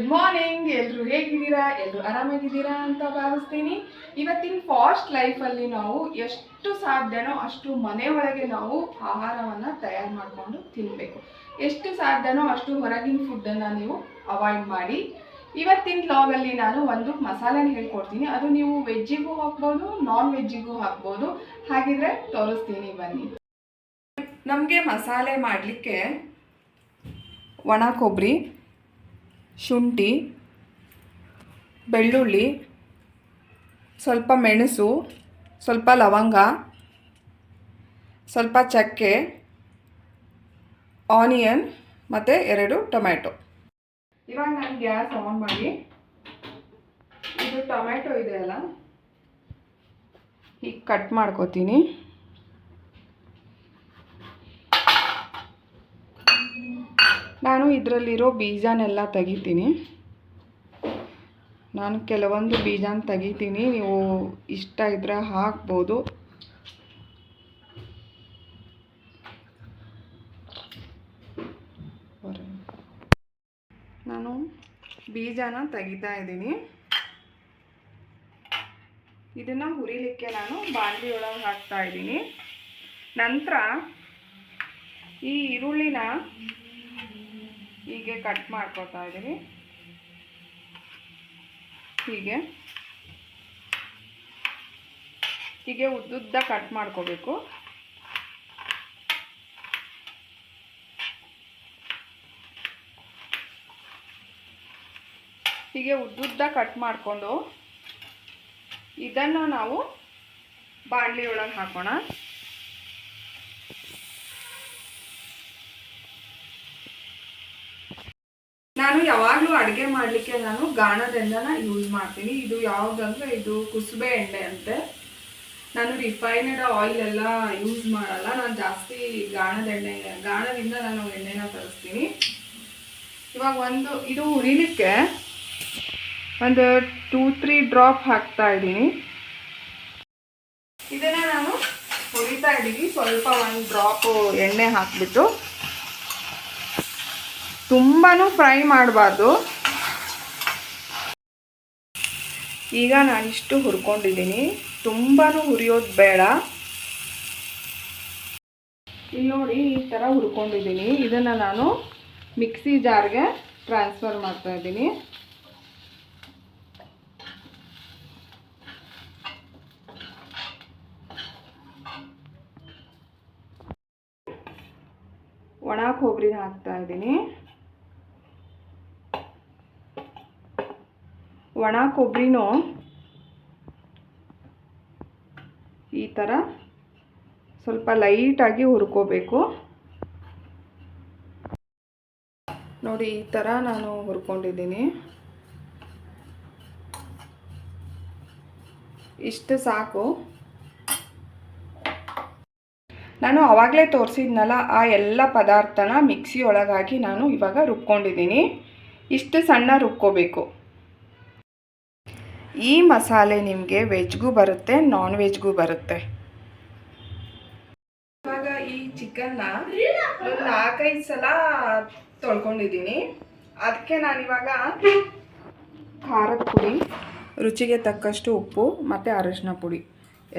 Good morning ಎಲ್ಲರೂ ಹೇಗಿದ್ದೀರಾ? ಎಲ್ರು ಆರಾಮಾಗಿದ್ದೀರಾ ಅಂತ ಭಾವಿಸ್ತೀನಿ. ಇವತ್ತಿನ ಫಾಸ್ಟ್ ಲೈಫಲ್ಲಿ ನಾವು ಎಷ್ಟು ಸಾಧ್ಯನೋ ಅಷ್ಟು ಮನೆ ಒಳಗೆ ನಾವು ಆಹಾರವನ್ನು ತಯಾರು ಮಾಡಿಕೊಂಡು ತಿನ್ನಬೇಕು ಎಷ್ಟು ಸಾಧ್ಯನೋ ಅಷ್ಟು ಹೊರಗಿನ ಫುಡ್ಡನ್ನು ನೀವು ಅವಾಯ್ಡ್ ಮಾಡಿ. ಇವತ್ತಿನ ಬ್ಲಾಗಲ್ಲಿ ನಾನು ಒಂದು ಮಸಾಲೆನ ಹೇಳ್ಕೊಡ್ತೀನಿ. ಅದು ನೀವು ವೆಜ್ಜಿಗೂ ಹಾಕ್ಬೋದು ನಾನ್ ವೆಜ್ಜಿಗೂ ಹಾಕ್ಬೋದು. ಹಾಗಿದ್ರೆ ತೋರಿಸ್ತೀನಿ ಬನ್ನಿ. ನಮಗೆ ಮಸಾಲೆ ಮಾಡಲಿಕ್ಕೆ ಒಣ ಕೊಬ್ಬರಿ ಶುಂಠಿ, ಬೆಳ್ಳುಳ್ಳಿ, ಸ್ವಲ್ಪ ಮೆಣಸು, ಸ್ವಲ್ಪ ಲವಂಗ, ಸ್ವಲ್ಪ ಚಕ್ಕೆ, ಆನಿಯನ್ ಮತ್ತು ಎರಡು ಟೊಮ್ಯಾಟೊ. ಇವಾಗ ನಾನು ಗ್ಯಾಸ್ ಆನ್ ಮಾಡಿ. ಇದು ಟೊಮ್ಯಾಟೊ ಇದೆಯಲ್ಲ ಹೀಗೆ ಕಟ್ ಮಾಡ್ಕೋತೀನಿ. ನಾನು ಇದರಲ್ಲಿರೋ ಬೀಜನೆಲ್ಲ ತೆಗಿತೀನಿ. ನಾನು ಕೆಲವೊಂದು ಬೀಜನ ತೆಗಿತೀನಿ. ನೀವು ಇಷ್ಟ ಇದ್ದರೆ ಹಾಕ್ಬೋದು. ನಾನು ಬೀಜನ ತೆಗಿತಾ ಇದ್ದೀನಿ. ಇದನ್ನು ಹುರಿಲಿಕ್ಕೆ ನಾನು ಬಾಂಡಿಯೊಳಗೆ ಹಾಕ್ತಾ ಇದ್ದೀನಿ. ನಂತರ ಈ ಈರುಳ್ಳಿನ ಹೀಗೆ ಕಟ್ ಮಾಡ್ಕೊತಾ ಇದ್ದೀವಿ. ಹೀಗೆ. ಹೀಗೆ ಉದ್ದುದ್ದ ಕಟ್ ಮಾಡ್ಕೋಬೇಕು. ಹೀಗೆ ಉದ್ದುದ್ದ ಕಟ್ ಮಾಡಿಕೊಂಡು ಇದನ್ನು ನಾವು ಬಾಣಲಿ ಒಳಗೆ ಹಾಕೋಣ ನಾನು ಯಾವಾಗಲೂ ಅಡುಗೆ ಮಾಡಲಿಕ್ಕೆ ನಾನು ಗಾಣದ ಎಣ್ಣೆನ ಯೂಸ್ ಮಾಡ್ತೀನಿ. ಇದು ಯಾವುದಂದ್ರೆ ಇದು ಕುಸುಬೆ ಎಣ್ಣೆ ಅಂತೆ. ನಾನು ರಿಫೈನ್ಡ್ ಆಯಿಲ್ ಎಲ್ಲ ಯೂಸ್ ಮಾಡಲ್ಲ. ನಾನು ಜಾಸ್ತಿ ಗಾಣದ ಎಣ್ಣೆ ಗಾಣದಿಂದ ನಾನು ಎಣ್ಣೆನ ತರಿಸ್ತೀನಿ. ಇವಾಗ ಒಂದು, ಇದು ಹುರಿಲಿಕ್ಕೆ ಒಂದು ಟೂ ತ್ರೀ ಡ್ರಾಪ್ ಹಾಕ್ತಾ ಇದ್ದೀನಿ. ಇದನ್ನು ನಾನು ಹುರಿತಾ ಇದ್ದೀನಿ. ಸ್ವಲ್ಪ ಒಂದು ಡ್ರಾಪು ಎಣ್ಣೆ ಹಾಕಿಬಿಟ್ಟು. ತುಂಬಾ ಫ್ರೈ ಮಾಡಬಾರ್ದು. ಈಗ ನಾನಿಷ್ಟು ಹುರ್ಕೊಂಡಿದ್ದೀನಿ. ತುಂಬಾ ಹುರಿಯೋದು ಬೇಡ. ಇಲ್ಲಿ ನೋಡಿ ಈ ಥರ ಹುರ್ಕೊಂಡಿದ್ದೀನಿ. ಇದನ್ನು ನಾನು ಮಿಕ್ಸಿ ಜಾರ್ಗೆ ಟ್ರಾನ್ಸ್ಫರ್ ಮಾಡ್ತಾ ಇದ್ದೀನಿ. ಒಣ ಕೊಬ್ಬರಿ ಹಾಕ್ತಾ ಇದ್ದೀನಿ. ಒಣ ಕೊಬ್ಬರಿನೂ ಈ ಥರ ಸ್ವಲ್ಪ ಲೈಟಾಗಿ ಹುರ್ಕೋಬೇಕು. ನೋಡಿ, ಈ ಥರ ನಾನು ಹುರ್ಕೊಂಡಿದ್ದೀನಿ. ಇಷ್ಟು ಸಾಕು. ನಾನು ಆವಾಗಲೇ ತೋರಿಸಿದ್ನಲ್ಲ, ಆ ಎಲ್ಲ ಪದಾರ್ಥನ ಮಿಕ್ಸಿ ಒಳಗಾಗಿ ನಾನು ಇವಾಗ ರುಬ್ಕೊಂಡಿದ್ದೀನಿ. ಇಷ್ಟು ಸಣ್ಣ ರುಬ್ಕೋಬೇಕು. ಈ ಮಸಾಲೆ ನಿಮಗೆ ವೆಜ್ಗೂ ಬರುತ್ತೆ ನಾನ್ ವೆಜ್ಗೂ ಬರುತ್ತೆ. ಇವಾಗ ಈ ಚಿಕನ್ನ ನಾಲ್ಕೈದು ಸಲ ತೊಳ್ಕೊಂಡಿದ್ದೀನಿ. ಅದಕ್ಕೆ ನಾನಿವಾಗ ಖಾರದ ಪುಡಿ, ರುಚಿಗೆ ತಕ್ಕಷ್ಟು ಉಪ್ಪು ಮತ್ತು ಅರಿಶಿನ ಪುಡಿ.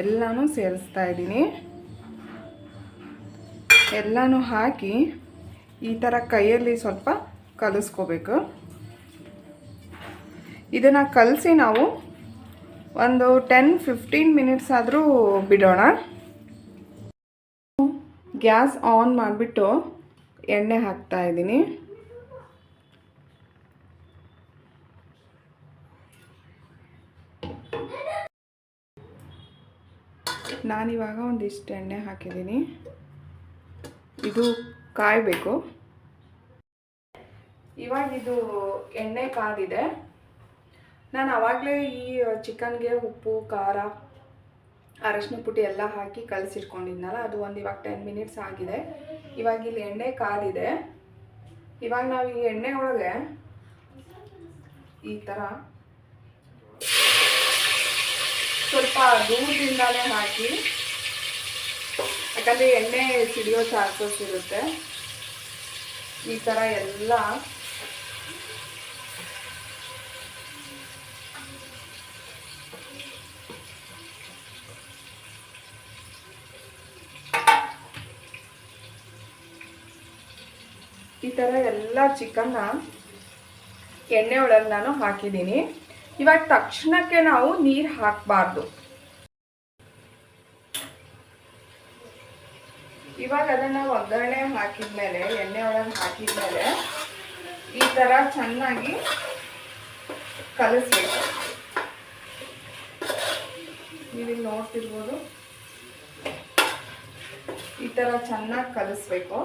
ಎಲ್ಲನೂ ಸೇರಿಸ್ತಾ ಇದ್ದೀನಿ. ಎಲ್ಲನೂ ಹಾಕಿ ಈ ಥರ ಕೈಯಲ್ಲಿ ಸ್ವಲ್ಪ ಕಲಿಸ್ಕೋಬೇಕು. ಇದನ್ನು ಕಲಸಿ ನಾವು ಒಂದು ಟೆನ್ ಫಿಫ್ಟೀನ್ ಮಿನಿಟ್ಸ್ ಆದರೂ ಬಿಡೋಣ. ಗ್ಯಾಸ್ ಆನ್ ಮಾಡಿಬಿಟ್ಟು ಎಣ್ಣೆ ಹಾಕ್ತಾ ಇದ್ದೀನಿ. ನಾನಿವಾಗ ಒಂದಿಷ್ಟು ಎಣ್ಣೆ ಹಾಕಿದ್ದೀನಿ. ಇದು ಕಾಯಬೇಕು. ಇವಾಗ ಇದು ಎಣ್ಣೆ ಕಾದಿದೆ. ನಾನು ಆವಾಗಲೇ ಈ ಚಿಕನ್ಗೆ ಉಪ್ಪು, ಖಾರ, ಅರಶಿನ ಪುಡಿ ಎಲ್ಲ ಹಾಕಿ ಕಲಸಿಟ್ಕೊಂಡಿದ್ನಲ್ಲ, ಅದು ಒಂದು ಇವಾಗ ಟೆನ್ ಮಿನಿಟ್ಸ್ ಆಗಿದೆ. ಇವಾಗ ಇಲ್ಲಿ ಎಣ್ಣೆ ಕಾದಿದೆ. ಇವಾಗ ನಾವು ಈ ಎಣ್ಣೆ ಒಳಗೆ ಈ ಥರ ಸ್ವಲ್ಪ ದೂರದಿಂದಲೇ ಹಾಕಿ, ಯಾಕಂದರೆ ಎಣ್ಣೆ ಸಿಡಿಯೋ ಚಾನ್ಸಸ್ ಇರುತ್ತೆ. ಈ ಥರ ಎಲ್ಲ ಈ ಥರ ಎಲ್ಲ ಚಿಕನ್ನ ಎಣ್ಣೆ ಒಳಗೆ ನಾನು ಹಾಕಿದ್ದೀನಿ. ಇವಾಗ ತಕ್ಷಣಕ್ಕೆ ನಾವು ನೀರು ಹಾಕಬಾರ್ದು. ಇವಾಗ ಅದನ್ನು ಒಗ್ಗರಣೆ ಹಾಕಿದ್ಮೇಲೆ, ಎಣ್ಣೆ ಒಳಗೆ ಹಾಕಿದ್ಮೇಲೆ ಈ ಥರ ಚೆನ್ನಾಗಿ ಕಲಿಸ್ಬೇಕು. ನೀವಿಲ್ಲಿ ನೋಡ್ತಿರ್ಬೋದು. ಈ ಥರ ಚೆನ್ನಾಗಿ ಕಲಿಸ್ಬೇಕು.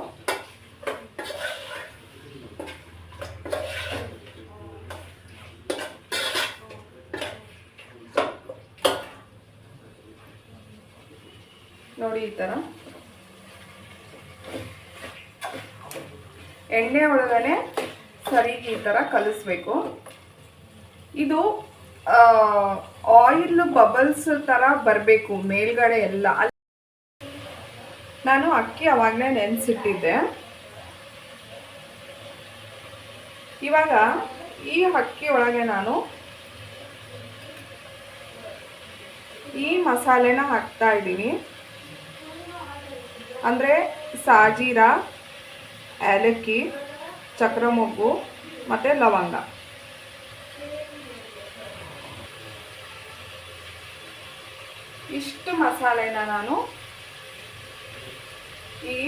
ಈ ಥರ ಎಣ್ಣೆ ಒಳಗಡೆ ಸರಿಗೆ ಈ ಥರ ಕಲಿಸ್ಬೇಕು. ಇದು ಆಯಿಲ್ ಬಬಲ್ಸ್ ಥರ ಬರಬೇಕು, ಮೇಲ್ಗಡೆ ಎಲ್ಲ. ನಾನು ಅಕ್ಕಿ ಅವಾಗಲೇ ನೆನೆಸಿಟ್ಟಿದ್ದೆ. ಇವಾಗ ಈ ಅಕ್ಕಿ ಒಳಗೆ ನಾನು ಈ ಮಸಾಲೆನ ಹಾಕ್ತಾ ಇದ್ದೀನಿ. ಅಂದರೆ ಸಾಜೀರ, ಏಲಕ್ಕಿ ಚಕ್ರ ಮೊಗ್ಗು ಮತ್ತು ಲವಂಗ. ಇಷ್ಟು ಮಸಾಲೆನ ನಾನು ಈ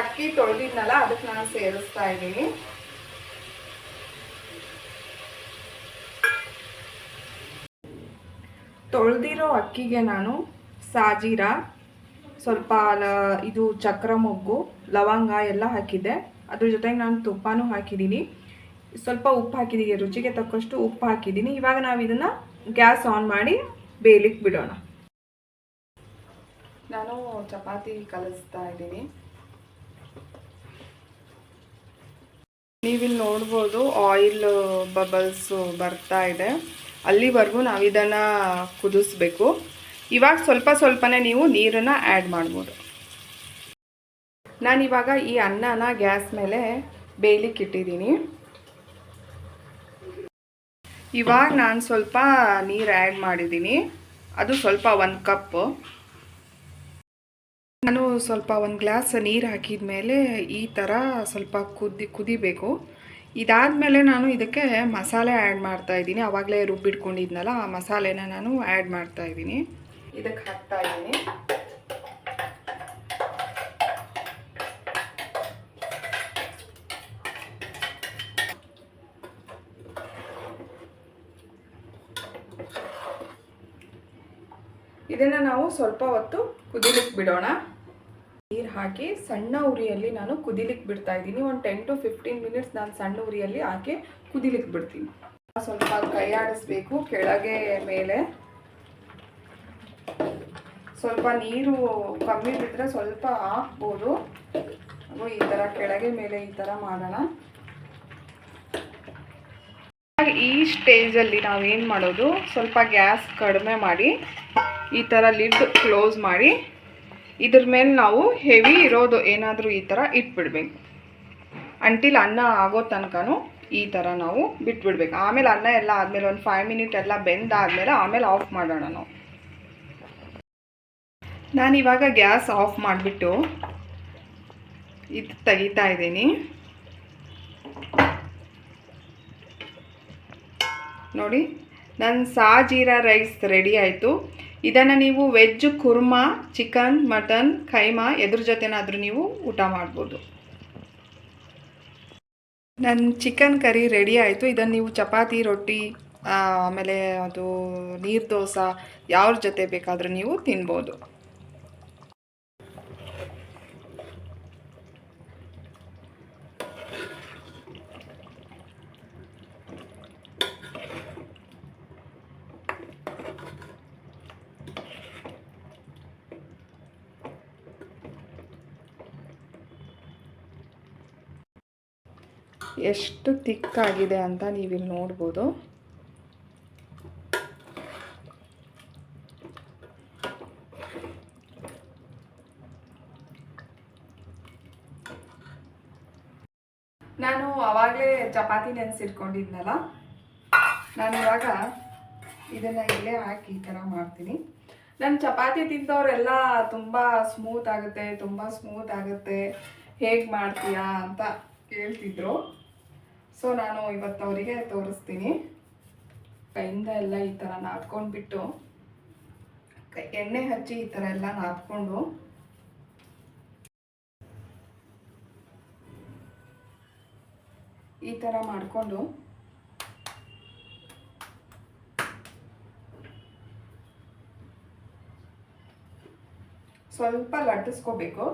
ಅಕ್ಕಿ ತೊಳೆದಿದ್ನಲ್ಲ, ಅದಕ್ಕೆ ನಾನು ಸೇರಿಸ್ತಾ ಇದ್ದೀನಿ. ತೊಳೆದಿರೋ ಅಕ್ಕಿಗೆ ನಾನು ಸಾಜೀರ, ಸ್ವಲ್ಪ ಇದು ಚಕ್ರ ಮೊಗ್ಗು, ಲವಂಗ ಎಲ್ಲ ಹಾಕಿದ್ದೆ. ಅದ್ರ ಜೊತೆಗೆ ನಾನು ತುಪ್ಪನೂ ಹಾಕಿದ್ದೀನಿ. ಸ್ವಲ್ಪ ಉಪ್ಪು ಹಾಕಿದ್ದೀನಿ, ರುಚಿಗೆ ತಕ್ಕಷ್ಟು ಉಪ್ಪು ಹಾಕಿದ್ದೀನಿ. ಇವಾಗ ನಾವು ಇದನ್ನು ಗ್ಯಾಸ್ ಆನ್ ಮಾಡಿ ಬೇಯಲಿಕ್ಕೆ ಬಿಡೋಣ. ನಾನು ಚಪಾತಿ ಕಲಿಸ್ತಾ ಇದ್ದೀನಿ. ನೀವಿಲ್ಲಿ ನೋಡ್ಬೋದು ಆಯಿಲ್ ಬಬಲ್ಸು ಬರ್ತಾ ಇದೆ. ಅಲ್ಲಿವರೆಗೂ ನಾವು ಇದನ್ನು ಕುದಿಸ್ಬೇಕು. ಇವಾಗ ಸ್ವಲ್ಪ ಸ್ವಲ್ಪನೇ ನೀವು ನೀರನ್ನು ಆ್ಯಡ್ ಮಾಡ್ಬೋದು. ನಾನಿವಾಗ ಈ ಅನ್ನನ ಗ್ಯಾಸ್ ಮೇಲೆ ಬೇಯಲಿಕ್ಕೆ ಇಟ್ಟಿದ್ದೀನಿ. ಇವಾಗ ನಾನು ಸ್ವಲ್ಪ ನೀರು ಆ್ಯಡ್ ಮಾಡಿದ್ದೀನಿ. ಅದು ಸ್ವಲ್ಪ ಒಂದು ಕಪ್ಪು ನಾನು ಸ್ವಲ್ಪ ಒಂದು ಗ್ಲಾಸ್ ನೀರು ಹಾಕಿದ ಮೇಲೆ ಈ ಥರ ಸ್ವಲ್ಪ ಕುದಿ ಕುದಿಬೇಕು. ಇದಾದಮೇಲೆ ನಾನು ಇದಕ್ಕೆ ಮಸಾಲೆ ಆ್ಯಡ್ ಮಾಡ್ತಾ ಇದ್ದೀನಿ. ಆವಾಗಲೇ ರುಬ್ಬಿಟ್ಕೊಂಡಿದ್ನಲ್ಲ, ಆ ಮಸಾಲೆನ ನಾನು ಆ್ಯಡ್ ಮಾಡ್ತಾ ಇದ್ದೀನಿ. ಇದಕ್ಕೆ ಹಾಕ್ತಾ ಇದ್ದೀನಿ ಇದನ್ನು ನಾವು ಸ್ವಲ್ಪ ಹೊತ್ತು ಕುದಿಲಿಕ್ಕೆ ಬಿಡೋಣ. ನೀರು ಹಾಕಿ ಸಣ್ಣ ಉರಿಯಲ್ಲಿ ನಾನು ಕುದಿಲಿಕ್ಕೆ ಬಿಡ್ತಾ ಇದ್ದೀನಿ ಒಂದು ಟೆನ್ ಟು ಫಿಫ್ಟೀನ್ ಮಿನಿಟ್ಸ್ ನಾನು ಸಣ್ಣ ಉರಿಯಲ್ಲಿ ಹಾಕಿ ಕುದಿಲಿಕ್ಕೆ ಬಿಡ್ತೀನಿ. ಸ್ವಲ್ಪ ಕೈ ಆಡಿಸ್ಬೇಕು ಕೆಳಗೆ ಮೇಲೆ. ಸ್ವಲ್ಪ ನೀರು ಕಮ್ಮಿ ಬಿದ್ದರೆ ಸ್ವಲ್ಪ ಹಾಕ್ಬೋದು. ಹಾಗೂ ಈ ಥರ ಕೆಳಗೆ ಮೇಲೆ ಈ ಥರ ಮಾಡೋಣ. ಈ ಸ್ಟೇಜಲ್ಲಿ ನಾವೇನು ಮಾಡೋದು? ಸ್ವಲ್ಪ ಗ್ಯಾಸ್ ಕಡಿಮೆ ಮಾಡಿ, ಈ ಥರ ಲಿಡ್ ಕ್ಲೋಸ್ ಮಾಡಿ, ಇದ್ರ ಮೇಲೆ ನಾವು ಹೆವಿ ಇರೋದು ಏನಾದರೂ ಈ ಥರ ಇಟ್ಬಿಡ್ಬೇಕು. ಅಂಟಿಲ್ ಅನ್ನ ಆಗೋ ತನಕನೂ ಈ ಥರ ನಾವು ಬಿಟ್ಬಿಡ್ಬೇಕು. ಆಮೇಲೆ ಅನ್ನ ಎಲ್ಲ ಆದಮೇಲೆ ಒಂದು ಫೈವ್ ಮಿನಿಟ್ ಎಲ್ಲ ಬೆಂದಾದಮೇಲೆ ಆಮೇಲೆ ಆಫ್ ಮಾಡೋಣ ನಾವು. ನಾನಿವಾಗ ಗ್ಯಾಸ್ ಆಫ್ ಮಾಡಿಬಿಟ್ಟು ಇದು ತೆಗಿತಾ ಇದ್ದೀನಿ. ನೋಡಿ ನನ್ನ ಸಾಜೀರಾ ರೈಸ್ ರೆಡಿ ಆಯಿತು. ಇದನ್ನು ನೀವು veg, kurma, chicken, mutton, keema, ಎದ್ರ ಜೊತೆನಾದರೂ ನೀವು ಊಟ ಮಾಡ್ಬೋದು. ನನ್ನ ಚಿಕನ್ ಕರಿ ರೆಡಿ ಆಯಿತು. ಇದನ್ನು ನೀವು ಚಪಾತಿ, ರೊಟ್ಟಿ ಆಮೇಲೆ ಅದು ನೀರು ದೋಸೆ, ಯಾವ್ರ ಜೊತೆ ಬೇಕಾದರೂ ನೀವು ತಿನ್ಬೋದು. ಎಷ್ಟು ತಿಕ್ಕಾಗಿದೆ ಅಂತ ನೀವಿಲ್ಲಿ ನೋಡ್ಬೋದು. ನಾನು ಆವಾಗಲೇ ಚಪಾತಿ ನೆನೆಸಿಟ್ಕೊಂಡಿದ್ನಲ್ಲ? ನಾನು ಇವಾಗ ಇದನ್ನು ಇಲ್ಲೇ ಹಾಕಿ ಈ ಥರ ಮಾಡ್ತೀನಿ. ನಾನು ಚಪಾತಿ ತಿಂದವರೆಲ್ಲ ತುಂಬ ಸ್ಮೂತ್ ಆಗುತ್ತೆ, ತುಂಬ ಸ್ಮೂತ್ ಆಗುತ್ತೆ. ಹೇಗೆ ಮಾಡ್ತೀಯಾ ಅಂತ ಕೇಳ್ತಿದ್ರು. ಸೊ ನಾನು ಇವತ್ತು ಅವರಿಗೆ ತೋರಿಸ್ತೀನಿ. ಕೈಯಿಂದ ಎಲ್ಲ ಈ ಥರ ನಾದ್ಕೊಂಡ್ಬಿಟ್ಟು, ಕೈ, ಎಣ್ಣೆ ಹಚ್ಚಿ ಈ ಥರ ಎಲ್ಲ ನಾದ್ಕೊಂಡು. ಈ ಥರ ಮಾಡಿಕೊಂಡು. ಸ್ವಲ್ಪ ಲಟ್ಟಿಸ್ಕೋಬೇಕು.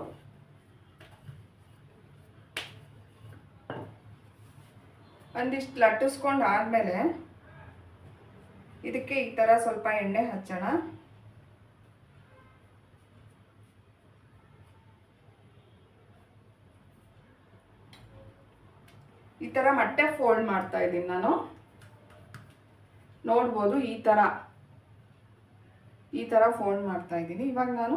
ಒಂದಿಷ್ಟು ಲಟ್ಟಿಸ್ಕೊಂಡು ಆದಮೇಲೆ ಇದಕ್ಕೆ ಈ ಥರ ಸ್ವಲ್ಪ ಎಣ್ಣೆ ಹಚ್ಚೋಣ. ಈ ಥರ ಮೊಟ್ಟೆ ಫೋಲ್ಡ್ ಮಾಡ್ತಾ ಇದ್ದೀನಿ ನಾನು. ನೋಡ್ಬೋದು ಈ ಥರ ಈ ಥರ ಫೋಲ್ಡ್ ಮಾಡ್ತಾ ಇದ್ದೀನಿ. ಇವಾಗ ನಾನು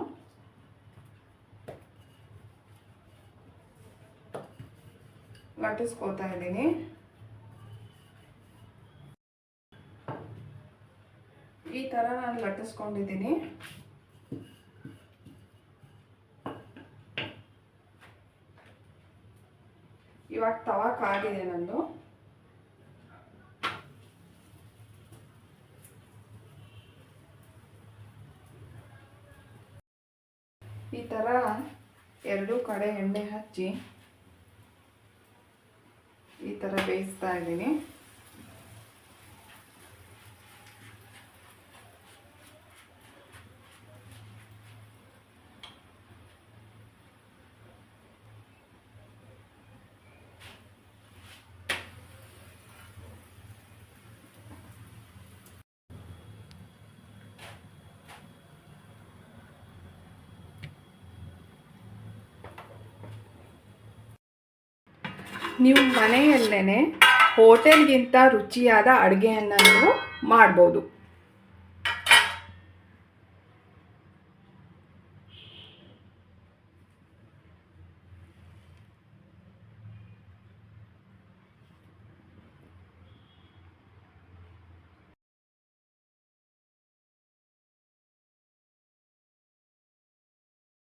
ಲಟ್ಟಿಸ್ಕೋತಾ ಇದ್ದೀನಿ. ಈ ಥರ ನಾನು ಲಟ್ಟಿಸ್ಕೊಂಡಿದ್ದೀನಿ. ಇವಾಗ ತವಾ ಕಾಗಿದೆ ನಂದು. ಈ ಥರ ಎರಡೂ ಕಡೆ ಎಣ್ಣೆ ಹಚ್ಚಿ ಈ ಥರ ಬೇಯಿಸ್ತಾ ಇದ್ದೀನಿ. ನೀವು ಮನೆಯಲ್ಲೇ ಹೋಟೆಲ್ಗಿಂತ ರುಚಿಯಾದ ಅಡುಗೆಯನ್ನು ನೀವು ಮಾಡ್ಬೋದು.